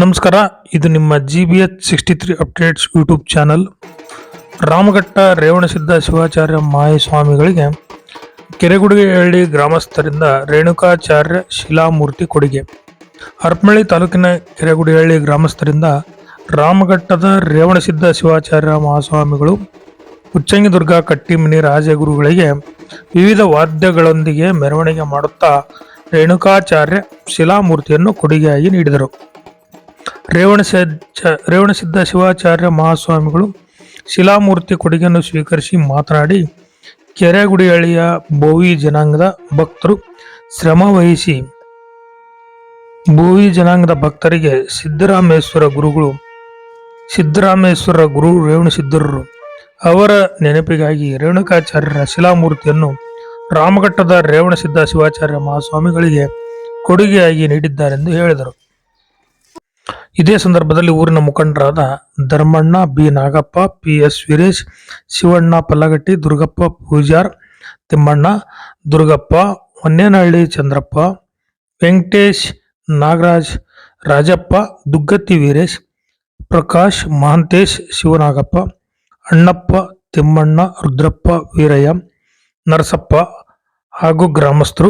ನಮಸ್ಕಾರ, ಇದು ನಿಮ್ಮ G B H sixty three updates YouTube channel Ramaghatta Revanasiddha Shivacharya ಮಾಯಸ್ವಾಮಿಗಳಿಗೆ Keregudihalli ಗ್ರಾಮಸ್ಥರಿಂದ ರೇಣುಕಾಚಾರ್ಯ ಶಿಲಾಮೂರ್ತಿ ಕೊಡುಗೆ. ಹರಪನಹಳ್ಳಿ ತಾಲೂಕಿನ ಕೆರೆಗುಡಿಹಳ್ಳಿ ಗ್ರಾಮಸ್ಥರಿಂದ ರಾಮಘಟ್ಟದ ರೇವಣಸಿದ್ಧ ಶಿವಾಚಾರ್ಯ ಮಹಾಸ್ವಾಮಿಗಳು ಉಚ್ಚಂಗಿದುರ್ಗ ಕಟ್ಟಿಮನಿ ರಾಜಗುರುಗಳಿಗೆ ವಿವಿಧ ವಾದ್ಯಗಳೊಂದಿಗೆ ಮೆರವಣಿಗೆ ಮಾಡುತ್ತಾ ರೇಣುಕಾಚಾರ್ಯ ಶಿಲಾಮೂರ್ತಿಯನ್ನು ಕೊಡುಗೆಯಾಗಿ ನೀಡಿದರು. ರೇವಣಸಿದ್ಧ ರೇವಣಸಿದ್ಧ ಶಿವಾಚಾರ್ಯ ಮಹಾಸ್ವಾಮಿಗಳು ಶಿಲಾಮೂರ್ತಿ ಕೊಡುಗೆಯನ್ನು ಸ್ವೀಕರಿಸಿ ಮಾತನಾಡಿ ಕೆರೆಗುಡಿಹಳ್ಳಿಯ ಬೋವಿ ಜನಾಂಗದ ಭಕ್ತರು ಶ್ರಮ ವಹಿಸಿ ಬೋವಿ ಜನಾಂಗದ ಭಕ್ತರಿಗೆ ಸಿದ್ದರಾಮೇಶ್ವರ ಗುರುಗಳು, ಸಿದ್ದರಾಮೇಶ್ವರ ಗುರು ರೇವಣಸಿದ್ಧರು ಅವರ ನೆನಪಿಗಾಗಿ ರೇಣುಕಾಚಾರ್ಯರ ಶಿಲಾಮೂರ್ತಿಯನ್ನು ರಾಮಘಟ್ಟದ ರೇವಣಸಿದ್ಧ ಶಿವಾಚಾರ್ಯ ಮಹಾಸ್ವಾಮಿಗಳಿಗೆ ಕೊಡುಗೆಯಾಗಿ ನೀಡಿದ್ದಾರೆಂದು ಹೇಳಿದರು. ಇದೇ ಸಂದರ್ಭದಲ್ಲಿ ಊರಿನ ಮುಖಂಡರಾದ Dharmanna B Nagappa, P S Veeresh, Shivanna Pallagatti, Durgappa Poojar, Thimmanna, Durgappa Honnenahalli Chandrappa, Venkatesh Nagaraj, Rajappa Duggatti Veeresh, Prakash Mahantesh Shivanagappa, Annappa Thimmanna, Rudrappa Veeraiah, Narasappa ಹಾಗೂ ಗ್ರಾಮಸ್ಥರು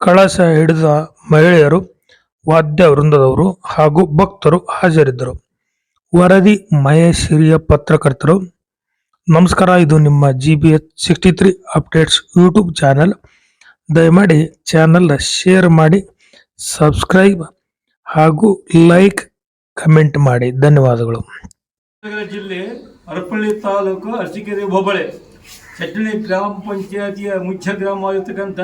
ಕಳಶ ಹಿಡಿದ ಮಹಿಳೆಯರು ವಾದ್ಯ ವೃಂದದವರು ಹಾಗೂ ಭಕ್ತರು ಹಾಜರಿದ್ದರು. ವರದಿ ಮಹೇಶ್ ಹಿರಿಯ ಪತ್ರಕರ್ತರು. ನಮಸ್ಕಾರ, ಇದು ನಿಮ್ಮ G B H sixty three updates YouTube channel ದಯಮಾಡಿ ಚಾನಲ್ ಶೇರ್ ಮಾಡಿ ಸಬ್ಸ್ಕ್ರೈಬ್ ಹಾಗೂ ಲೈಕ್ ಕಮೆಂಟ್ ಮಾಡಿ. ಧನ್ಯವಾದಗಳು. ಜಿಲ್ಲೆ ಹರಪಳ್ಳಿ ತಾಲೂಕು ಅರಸೀಕೆರೆ ಹೋಬಳಿ, ಚಟ್ನಿ ಗ್ರಾಮ ಪಂಚಾಯತಿಯ ಮುಖ್ಯ ಗ್ರಾಮವಾಗಿರ್ತಕ್ಕಂಥ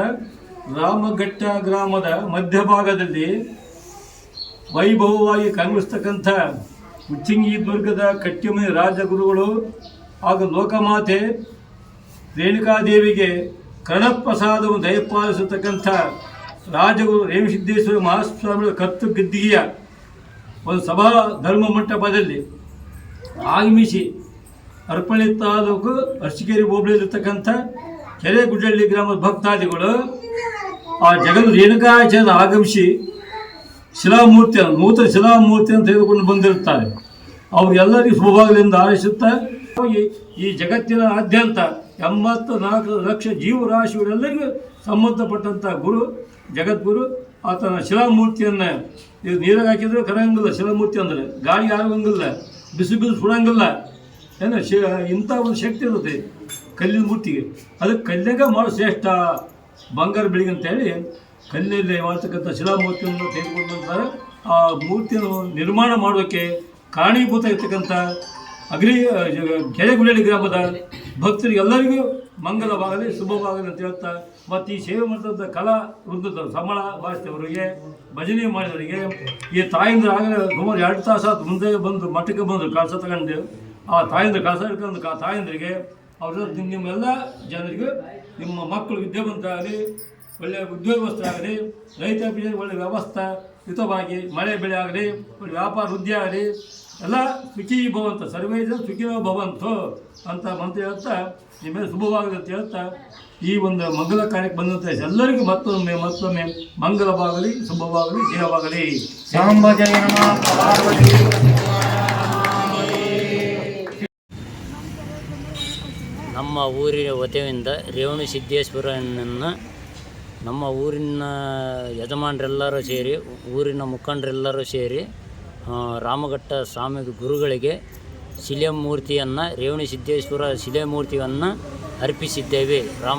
ರಾಮಘಟ್ಟ ಗ್ರಾಮದ ಮಧ್ಯಭಾಗದಲ್ಲಿ ವೈಭವವಾಗಿ ಕಂಗೊಳಿಸ್ತಕ್ಕಂಥ ಮುಚ್ಚಿಂಗಿ ದುರ್ಗದ ಕಟ್ಟಿಮನಿ ರಾಜಗುರುಗಳು ಹಾಗೂ ಲೋಕಮಾತೆ ರೇಣುಕಾದೇವಿಗೆ ಕರ್ಣಪ್ರಸಾದವನ್ನು ದಯಪಾಲಿಸತಕ್ಕಂಥ ರಾಜಗುರು ರೇಮಸಿದ್ದೇಶ್ವರ ಮಹಾಸ್ವಾಮಿಗಳ ಕತ್ತು ಗದ್ದಿಗೆಯ ಒಂದು ಸಭಾ ಧರ್ಮ ಮಂಟಪದಲ್ಲಿ ಆಗಮಿಸಿ ಅರ್ಪಣೆ ತಾಲೂಕು ಅರಸಿಕೆರೆ ಹೋಬಳಿಯಲ್ಲಿರ್ತಕ್ಕಂಥ ಕೆರೆ ಗುಡ್ಡಳ್ಳಿ ಗ್ರಾಮದ ಭಕ್ತಾದಿಗಳು ಆ ಜಗದ ರೇಣುಕಾಚಾರ್ಯ ಆಗಮಿಸಿ ಶಿಲಾಮೂರ್ತಿ, ನೂತನ ಶಿಲಾಮೂರ್ತಿಯನ್ನು ತೆಗೆದುಕೊಂಡು ಬಂದಿರುತ್ತಾರೆ. ಅವರೆಲ್ಲರಿಗೂ ಶುಭವಾಗಲಿಂದ ಆರಿಸುತ್ತಾ ಈ ಈ ಜಗತ್ತಿನ ಆದ್ಯಂತ ಎಂಬತ್ತು ನಾಲ್ಕು ಲಕ್ಷ ಜೀವರಾಶಿಗಳೆಲ್ಲರಿಗೂ ಸಂಬಂಧಪಟ್ಟಂಥ ಗುರು, ಜಗದ್ಗುರು, ಆತನ ಶಿಲಾಮೂರ್ತಿಯನ್ನು ಇದು ನೀರಾಗ ಹಾಕಿದ್ರೆ ಕರಂಗಿಲ್ಲ ಶಿಲಾಮೂರ್ತಿ ಅಂದರೆ ಗಾಳಿ ಆಗೋಂಗಿಲ್ಲ ಬಿಸಿ ಬಿಸಿ ಸುಡಂಗಿಲ್ಲ. ಏನು ಶಿ ಇಂಥ ಒಂದು ಶಕ್ತಿ ಇರುತ್ತೆ ಕಲ್ಲಿನ ಮೂರ್ತಿಗೆ. ಅದಕ್ಕೆ ಕಲ್ಲಿಗೆ ಮಾಡೋ ಶ್ರೇಷ್ಠ ಬಂಗಾರ ಬೆಳಿಗ್ಗೆ ಅಂತೇಳಿ ಕಲ್ಲಲ್ಲಿ ಮಾಡ್ತಕ್ಕಂಥ ಶಿಲಾಮೂರ್ತಿಯನ್ನು ತೆಗೆದುಕೊಂಡು ಆ ಮೂರ್ತಿಯನ್ನು ನಿರ್ಮಾಣ ಮಾಡೋಕ್ಕೆ ಕಾರಣೀಭೂತ ಇರ್ತಕ್ಕಂಥ ಅಗ್ರಿ ಕೆರೆಗುಳಳ್ಳಿ ಗ್ರಾಮದ ಭಕ್ತರಿಗೆಲ್ಲರಿಗೂ ಮಂಗಲವಾಗಲಿ, ಶುಭವಾಗಲಿ ಅಂತ ಹೇಳ್ತಾ, ಮತ್ತು ಈ ಸೇವೆ ಮಾಡಿದಂಥ ಕಲಾ ವೃಂದದ ಸಂಬಳ ಭಾಷೆಯವರಿಗೆ ಭಜನೆ ಮಾಡಿದವರಿಗೆ, ಈ ತಾಯಿಂದ ಆಗಲೇ ಸುಮಾರು ಎರಡು ತಾಸು ಮುಂದೆ ಬಂದು ಮಠಕ್ಕೆ ಬಂದರು ಕಳಸ ತಗೊಂಡು, ಆ ತಾಯಿಂದ ಕಳಸ ಹಿಡ್ಕೊಂಡು ಆ ತಾಯಂದ್ರಿಗೆ, ಅವ್ರ ನಿಮ್ಮೆಲ್ಲ ಜನರಿಗೆ, ನಿಮ್ಮ ಮಕ್ಕಳು ವಿದ್ಯಾವಂತ ಆಗಲಿ ಒಳ್ಳೆಯ ಉದ್ಯೋಗಸ್ಥರಾಗಲಿ ಆಗಲಿ ಬೀಜ ಒಳ್ಳೆಯ ವ್ಯವಸ್ಥೆ ಹಿತವಾಗಿ ಮಳೆ ಬೆಳೆ ಆಗಲಿ ವ್ಯಾಪಾರ ವೃದ್ಧಿ ಆಗಲಿ ಎಲ್ಲ ಸುಖಿ ಭವಂತ ಸರ್ವೇ ಜನ ಸುಖಿನೋ ಭವಂತು ಅಂತ ಮಂತ್ರ ಹೇಳ್ತಾ ನಿಮ್ಮೆಲ್ಲ ಶುಭವಾಗಲಿ ಅಂತ ಹೇಳ್ತಾ ಈ ಒಂದು ಮಂಗಲ ಕಾರ್ಯಕ್ಕೆ ಬಂದಂಥ ಎಲ್ಲರಿಗೂ ಮತ್ತೊಮ್ಮೆ ಮತ್ತೊಮ್ಮೆ ಮಂಗಲವಾಗಲಿ ಶುಭವಾಗಲಿ ಜಯವಾಗಲಿ. ಜಯ ನಮ್ಮ ಊರಿನ ವತಿಯಿಂದ ರೇವಣು ಸಿದ್ದೇಶ್ವರನನ್ನು ನಮ್ಮ ಊರಿನ ಯಜಮಾನರೆಲ್ಲರೂ ಸೇರಿ, ಊರಿನ ಮುಖಂಡರೆಲ್ಲರೂ ಸೇರಿ ರಾಮಘಟ್ಟ ಸ್ವಾಮಿ ಗುರುಗಳಿಗೆ ಶಿಲೆ ಮೂರ್ತಿಯನ್ನು, ರೇವಣಿ ಸಿದ್ದೇಶ್ವರ ಶಿಲೆ ಮೂರ್ತಿಯನ್ನು ಅರ್ಪಿಸಿದ್ದೇವೆ. ರಾಮ